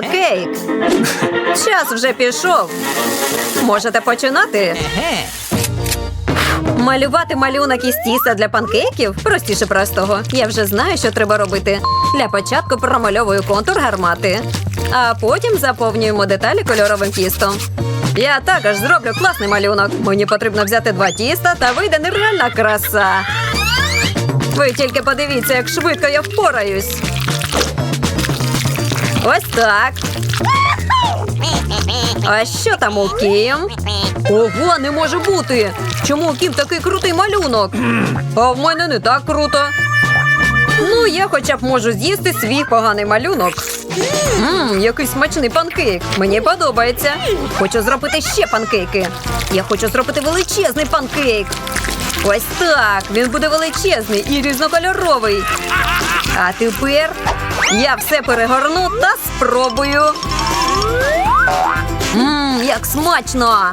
Кейк. Час вже пішов. Можете починати. Малювати малюнок із тіста для панкейків простіше простого. Я вже знаю, що треба робити. Для початку промальовую контур гармати, а потім заповнюємо деталі кольоровим тістом. Я також зроблю класний малюнок. Мені потрібно взяти два тіста та вийде нереальна краса. Ви тільки подивіться, як швидко я впораюсь. Ось так. А що там у Кім? Ого, не може бути! Чому у Кім такий крутий малюнок? А в мене не так круто. Ну, я хоча б можу з'їсти свій поганий малюнок. Ммм, який смачний панкейк. Мені подобається. Хочу зробити ще панкейки. Я хочу зробити величезний панкейк. Ось так. Він буде величезний і різнокольоровий. А тепер я все перегорну та спробую. Ммм, як смачно!